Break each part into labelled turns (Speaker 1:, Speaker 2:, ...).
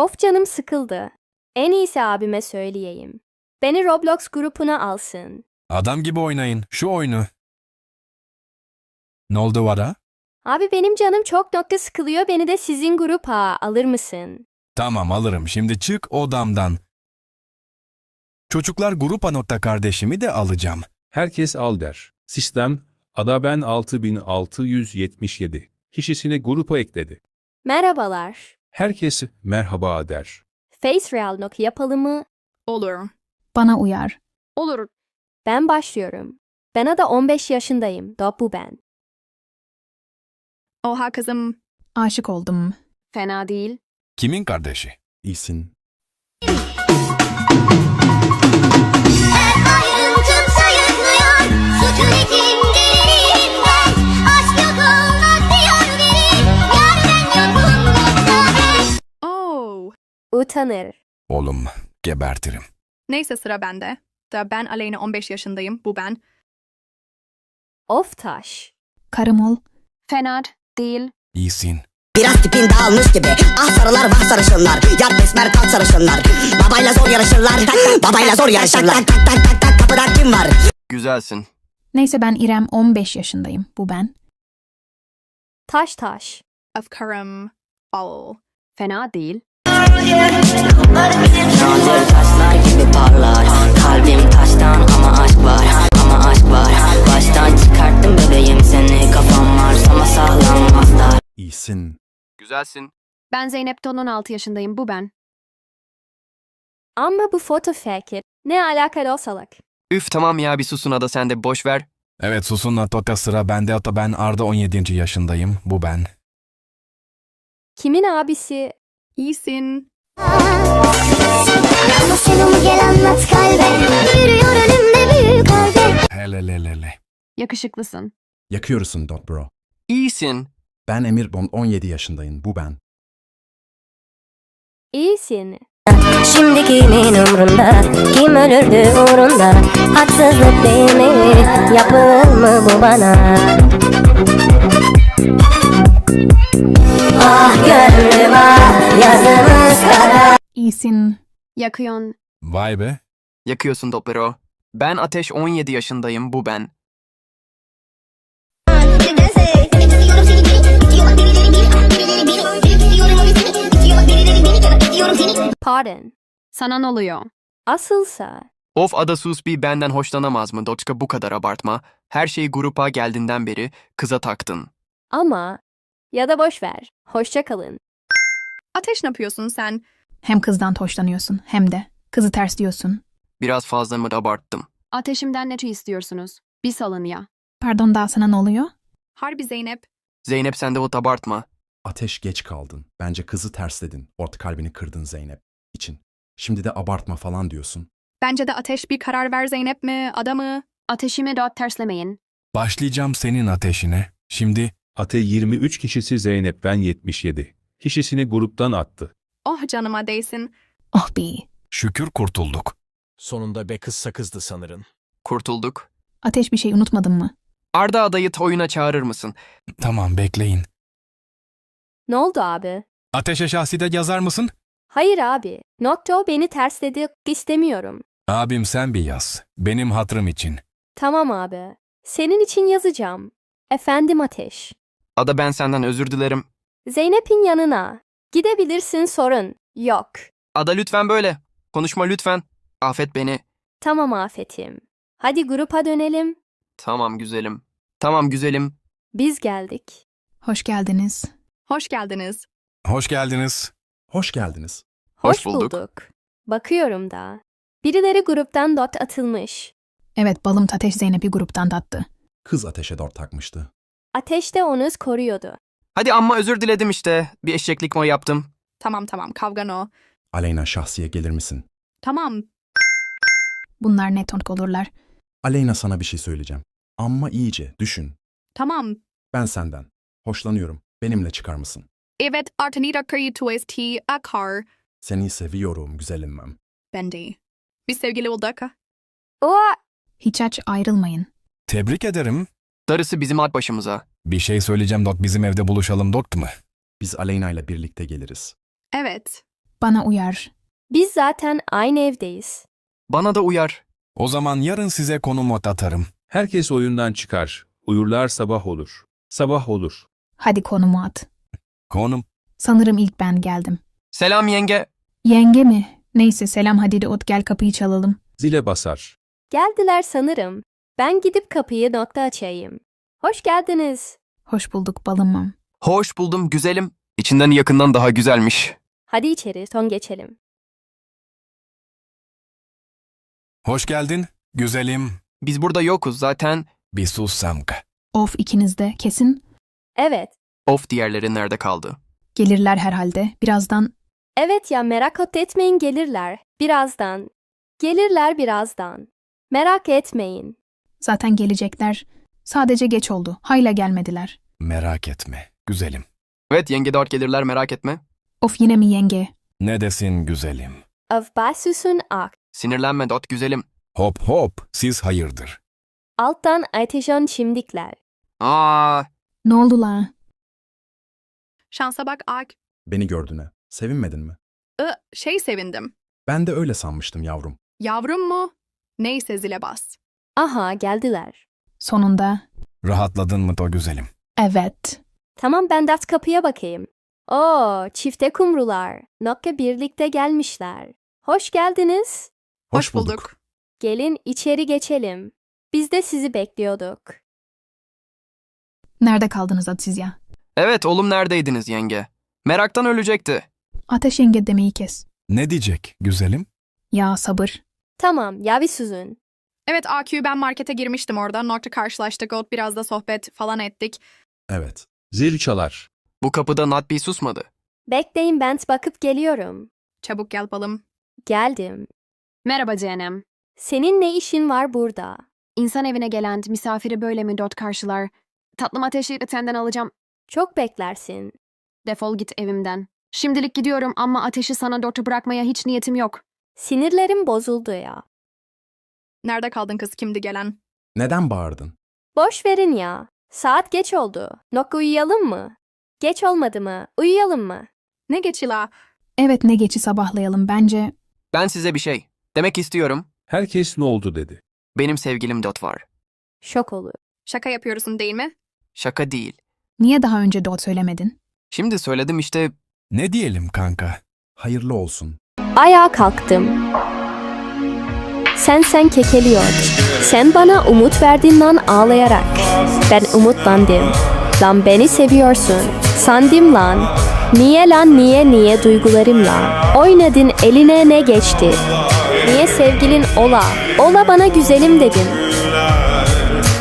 Speaker 1: Of canım sıkıldı. En iyisi abime söyleyeyim. Beni Roblox grubuna alsın.
Speaker 2: Adam gibi oynayın. Şu oyunu. Ne oldu Vara?
Speaker 1: Abi benim canım çok nokta sıkılıyor. Beni de sizin grupa alır mısın?
Speaker 2: Tamam alırım. Şimdi çık odamdan. Çocuklar grup anotta kardeşimi de alacağım.
Speaker 3: Herkes al der. Sistem, ada ben 6677 kişisini grupa ekledi.
Speaker 1: Merhabalar.
Speaker 3: Herkes merhaba der.
Speaker 1: Face Real Nok yapalım mı?
Speaker 4: Olur.
Speaker 5: Bana uyar.
Speaker 4: Olur.
Speaker 1: Ben başlıyorum. Ben da 15 yaşındayım. Da bu ben.
Speaker 4: Oha kızım.
Speaker 5: Aşık oldum.
Speaker 4: Fena değil.
Speaker 2: Kimin kardeşi?
Speaker 3: İyisin.
Speaker 6: Ayrıntım sayıklıyor Sükunetin derinliğinden
Speaker 1: Utanır.
Speaker 2: Oğlum, gebertirim.
Speaker 4: Neyse sıra bende. Da ben Aleyna 15 yaşındayım. Bu ben.
Speaker 1: Of taş.
Speaker 5: Karım ol.
Speaker 4: Fena değil.
Speaker 2: İyisin.
Speaker 7: Biraz tipin dağılmış gibi Ah sarılar vah sarışınlar Yat besmer kalk sarışınlar Babayla zor yarışırlar tak, Babayla zor yarışırlar tak, tak, tak, tak, tak, Kapıda kim var?
Speaker 8: Güzelsin.
Speaker 5: Neyse ben İrem 15 yaşındayım. Bu ben.
Speaker 1: Taş taş.
Speaker 4: Afkarım. Al. Fena değil.
Speaker 7: Nadir taşlar gibi parlar Kalbim taştan ama aşk var Ama aşk var Baştan çıkarttım bebeğim seni Kafam var ama sağlam astar
Speaker 3: İyisin.
Speaker 8: Güzelsin.
Speaker 4: Ben Zeynep Ton 16 yaşındayım. Bu ben.
Speaker 1: Ama bu foto fake. Ne alakalı o salak?
Speaker 8: Üf tamam ya bir susun ada sen de boş ver.
Speaker 2: Evet susun Natota sıra bende. Ata ben Arda 17. yaşındayım. Bu ben.
Speaker 1: Kimin abisi?
Speaker 4: İyisin.
Speaker 6: Ama sen onu gel anlat kalbe Yürüyor önümde büyük halde
Speaker 2: Hele le le le.
Speaker 4: Yakışıklısın.
Speaker 9: Yakıyorsun Dot Bro.
Speaker 8: İyisin.
Speaker 9: Ben Emir Bond 17 yaşındayım. Bu ben.
Speaker 1: İyisin.
Speaker 6: Şimdi kimin umrunda Kim ölürdü uğrunda Haksızlık değil mi Yapılır mı bu bana Ah gönlüm ah Yazımız kara
Speaker 5: İyisin.
Speaker 4: Yakıyorsun.
Speaker 2: Vay be.
Speaker 8: Yakıyorsun Doppero. Ben Ateş 17 yaşındayım. Bu ben.
Speaker 1: Pardon.
Speaker 4: Sana ne oluyor?
Speaker 1: Asılsa.
Speaker 8: Of ada sus bir benden hoşlanamaz mı? Doçka bu kadar abartma. Her şeyi grupa geldiğinden beri kıza taktın.
Speaker 1: Ama. Ya da boş ver. Hoşça kalın.
Speaker 4: Ateş ne yapıyorsun sen?
Speaker 5: Hem kızdan hoşlanıyorsun hem de kızı ters diyorsun.
Speaker 8: Biraz fazla mı abarttım?
Speaker 4: Ateşimden ne istiyorsunuz? Bir salın ya.
Speaker 5: Pardon daha sana ne oluyor?
Speaker 4: Harbi Zeynep.
Speaker 8: Zeynep sen de o abartma.
Speaker 9: Ateş geç kaldın. Bence kızı tersledin. Orta kalbini kırdın Zeynep için. Şimdi de abartma falan diyorsun.
Speaker 4: Bence de Ateş bir karar ver Zeynep mi? Ada mı? Ateşimi dört terslemeyin.
Speaker 2: Başlayacağım senin ateşine. Şimdi
Speaker 3: Ate 23 kişisi Zeynep ben 77. Kişisini gruptan attı.
Speaker 4: Oh canıma değsin.
Speaker 5: Oh be.
Speaker 2: şükür kurtulduk.
Speaker 10: Sonunda be kız sakızdı sanırım.
Speaker 8: Kurtulduk.
Speaker 5: Ateş bir şey unutmadın mı?
Speaker 8: Arda adayı oyuna çağırır mısın?
Speaker 2: Tamam bekleyin.
Speaker 1: Ne oldu abi?
Speaker 2: Ateşe şahsi de yazar mısın?
Speaker 1: Hayır abi. Nokta beni tersledi. istemiyorum.
Speaker 2: Abim sen bir yaz. Benim hatırım için.
Speaker 1: Tamam abi. Senin için yazacağım. Efendim Ateş.
Speaker 8: Ada ben senden özür dilerim.
Speaker 1: Zeynep'in yanına. Gidebilirsin sorun. Yok.
Speaker 8: Ada lütfen böyle. Konuşma lütfen. Affet beni.
Speaker 1: Tamam Afet'im. Hadi grupa dönelim.
Speaker 8: Tamam güzelim. Tamam güzelim.
Speaker 1: Biz geldik.
Speaker 5: Hoş geldiniz.
Speaker 4: Hoş geldiniz.
Speaker 2: Hoş geldiniz.
Speaker 9: Hoş geldiniz.
Speaker 8: Hoş bulduk.
Speaker 1: Bakıyorum da. Birileri gruptan dot atılmış.
Speaker 5: Evet balım Ateş Zeynep'i gruptan tattı.
Speaker 9: Kız ateşe dört takmıştı.
Speaker 1: Ateş de onu koruyordu.
Speaker 8: Hadi amma özür diledim işte. Bir eşeklik mi yaptım?
Speaker 4: Tamam tamam kavga no.
Speaker 9: Aleyna şahsiye gelir misin?
Speaker 4: Tamam.
Speaker 5: Bunlar ne tonk olurlar.
Speaker 9: Aleyna sana bir şey söyleyeceğim. Ama iyice düşün.
Speaker 4: Tamam.
Speaker 9: Ben senden. Hoşlanıyorum. Benimle çıkar mısın?
Speaker 4: Evet Artanita kayı tuesti akar.
Speaker 9: Seni seviyorum güzelimem.
Speaker 4: Bendi. Bir sevgili olduk.
Speaker 1: O
Speaker 5: Hiç aç ayrılmayın.
Speaker 2: Tebrik ederim.
Speaker 8: Darısı bizim alt başımıza.
Speaker 2: Bir şey söyleyeceğim Dot bizim evde buluşalım Dot mu?
Speaker 9: Biz Aleyna ile birlikte geliriz.
Speaker 4: Evet.
Speaker 5: Bana uyar.
Speaker 1: Biz zaten aynı evdeyiz.
Speaker 8: Bana da uyar.
Speaker 2: O zaman yarın size konum not atarım.
Speaker 3: Herkes oyundan çıkar. Uyurlar sabah olur. Sabah olur.
Speaker 5: Hadi konumu at.
Speaker 2: Konum.
Speaker 5: Sanırım ilk ben geldim.
Speaker 8: Selam yenge.
Speaker 5: Yenge mi? Neyse selam hadi de ot gel kapıyı çalalım.
Speaker 3: Zile basar.
Speaker 1: Geldiler sanırım. Ben gidip kapıyı nokta açayım. Hoş geldiniz.
Speaker 5: Hoş bulduk balımım.
Speaker 8: Hoş buldum güzelim. İçinden yakından daha güzelmiş.
Speaker 1: Hadi içeri son geçelim.
Speaker 2: Hoş geldin. Güzelim.
Speaker 8: Biz burada yokuz zaten.
Speaker 2: Bir sus Samka.
Speaker 5: Of ikiniz de kesin
Speaker 1: Evet.
Speaker 8: Of diğerleri nerede kaldı?
Speaker 5: gelirler herhalde. Birazdan
Speaker 1: Evet ya merak etmeyin gelirler. Birazdan. Gelirler birazdan. Merak etmeyin.
Speaker 5: Zaten gelecekler. Sadece geç oldu. Hayla gelmediler.
Speaker 2: Merak etme. Güzelim.
Speaker 8: Evet yenge dört gelirler merak etme.
Speaker 5: Of yine mi yenge?
Speaker 2: Ne desin güzelim?
Speaker 1: Av basüsün ak.
Speaker 8: Sinirlenme dot güzelim.
Speaker 2: Hop hop. Siz hayırdır.
Speaker 1: Alttan ateşon şimdikler.
Speaker 8: Aa,
Speaker 5: Ne oldu la?
Speaker 4: Şansa bak Ak.
Speaker 9: Beni gördüğüne. Sevinmedin mi?
Speaker 4: I, şey sevindim.
Speaker 9: Ben de öyle sanmıştım yavrum.
Speaker 4: Yavrum mu? Neyse zile bas.
Speaker 1: Aha geldiler.
Speaker 5: Sonunda.
Speaker 2: Rahatladın mı to güzelim?
Speaker 5: Evet.
Speaker 1: Tamam ben de kapıya bakayım. Oo çifte kumrular. Nokka birlikte gelmişler. Hoş geldiniz.
Speaker 4: Hoş, bulduk.
Speaker 1: Gelin içeri geçelim. Biz de sizi bekliyorduk.
Speaker 5: Nerede kaldınız at siz ya?
Speaker 8: evet oğlum neredeydiniz yenge? Meraktan ölecekti.
Speaker 5: Ateş yenge demeyi kes.
Speaker 2: Ne diyecek güzelim?
Speaker 5: Ya sabır.
Speaker 1: Tamam yavi süzün.
Speaker 4: Evet AQ ben markete girmiştim orada. Nokta karşılaştık. Ot biraz da sohbet falan ettik.
Speaker 9: Evet.
Speaker 3: Zil çalar.
Speaker 8: Bu kapıda Nat bir susmadı.
Speaker 1: Bekleyin ben bakıp geliyorum.
Speaker 4: Çabuk gel balım.
Speaker 1: Geldim.
Speaker 11: Merhaba Cenem.
Speaker 1: Senin ne işin var burada?
Speaker 11: İnsan evine gelen misafiri böyle mi dört karşılar? Tatlım ateşi senden alacağım.
Speaker 1: Çok beklersin.
Speaker 11: Defol git evimden. Şimdilik gidiyorum ama ateşi sana dörtü bırakmaya hiç niyetim yok.
Speaker 1: Sinirlerim bozuldu ya.
Speaker 4: Nerede kaldın kız kimdi gelen?
Speaker 9: Neden bağırdın?
Speaker 1: Boş verin ya. Saat geç oldu. Nokka uyuyalım mı? Geç olmadı mı? Uyuyalım mı?
Speaker 4: Ne geçila?
Speaker 5: Evet ne geçi sabahlayalım bence.
Speaker 8: Ben size bir şey. Demek istiyorum.
Speaker 3: Herkes ne oldu dedi.
Speaker 8: Benim sevgilim Dot var.
Speaker 1: Şok olur.
Speaker 4: Şaka yapıyorsun değil mi?
Speaker 8: Şaka değil.
Speaker 5: Niye daha önce dot söylemedin?
Speaker 8: Şimdi söyledim işte
Speaker 2: Ne diyelim kanka?
Speaker 9: Hayırlı olsun.
Speaker 1: Ayağa kalktım. Sen sen kekeliyor. Sen bana umut verdin lan ağlayarak. Ben umutlandım. Lan beni seviyorsun. Sandım lan. Niye lan niye niye duygularımla. Oynadın eline ne geçti. Niye sevgilin ola. Ola bana güzelim dedin.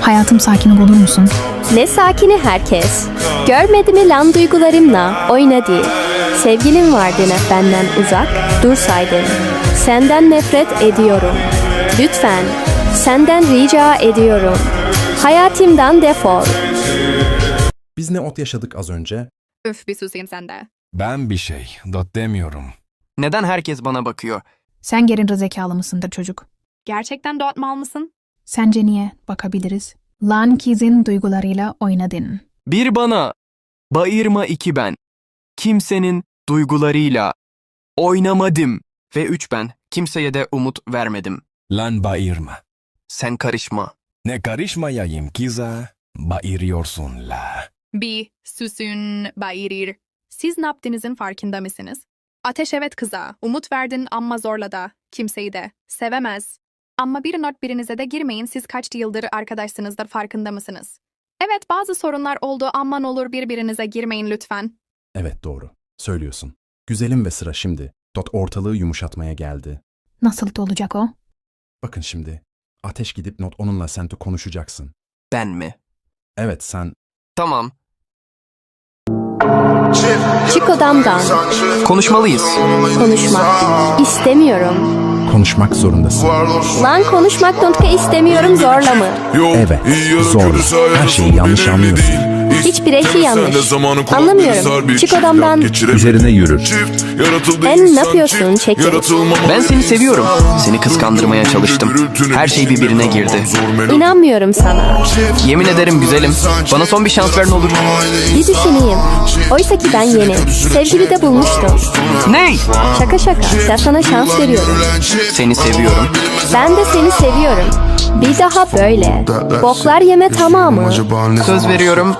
Speaker 5: Hayatım sakin olur musun?
Speaker 1: Ne sakini herkes. Görmedi mi lan duygularımla oynadı. Sevgilim vardı ne benden uzak dursaydın. Senden nefret ediyorum. Lütfen senden rica ediyorum. Hayatımdan defol.
Speaker 9: Biz ne ot yaşadık az önce?
Speaker 4: Öf bir susayım sen de.
Speaker 2: Ben bir şey. Dot demiyorum.
Speaker 8: neden herkes bana bakıyor?
Speaker 5: Sen geri zekalı mısındır çocuk?
Speaker 4: Gerçekten dot mal mısın?
Speaker 5: Sence niye? Bakabiliriz. Lan kizin duygularıyla oynadın.
Speaker 8: Bir bana, bayırma iki ben. Kimsenin duygularıyla oynamadım. Ve üç ben, kimseye de umut vermedim.
Speaker 2: Lan bağırma.
Speaker 8: Sen karışma.
Speaker 2: Ne karışmayayım kiza. Bağırıyorsun la.
Speaker 4: Bir süsün bayirir. Siz ne yaptığınızın farkında mısınız? Ateş evet kıza. Umut verdin ama zorla da. Kimseyi de. Sevemez. Ama bir not birinize de girmeyin siz kaç yıldır arkadaşsınızdır farkında mısınız? Evet bazı sorunlar oldu aman olur birbirinize girmeyin lütfen.
Speaker 9: Evet doğru. Söylüyorsun. Güzelim ve sıra şimdi. Dot ortalığı yumuşatmaya geldi.
Speaker 5: Nasıl da olacak o?
Speaker 9: Bakın şimdi. Ateş gidip not onunla Sento konuşacaksın.
Speaker 8: Ben mi?
Speaker 9: Evet sen
Speaker 8: Tamam,
Speaker 1: Çık odamdan.
Speaker 8: konuşmalıyız.
Speaker 1: Konuşmak istemiyorum.
Speaker 9: konuşmak zorundasın.
Speaker 1: Lan konuşmak nokta istemiyorum zorla mı?
Speaker 9: Evet, zor. Her şeyi yanlış anlıyorsun.
Speaker 1: Hiçbir şey yanlış. Anlamıyorum. Çık odamdan.
Speaker 3: Üzerine yürür.
Speaker 1: En ne yapıyorsun Çekil?
Speaker 8: Ben seni seviyorum. Seni kıskandırmaya çalıştım. Her şey birbirine girdi.
Speaker 1: İnanmıyorum sana.
Speaker 8: Yemin ederim güzelim. Bana son bir şans ver ne olur.
Speaker 1: Bir düşüneyim. Oysa ki ben yeni. Sevgili de bulmuştum.
Speaker 8: Ney?
Speaker 1: Şaka şaka. Ya sana şans veriyorum.
Speaker 8: Seni seviyorum.
Speaker 1: Ben de seni seviyorum. Bir daha böyle. Boklar yeme tamamı.
Speaker 8: Söz veriyorum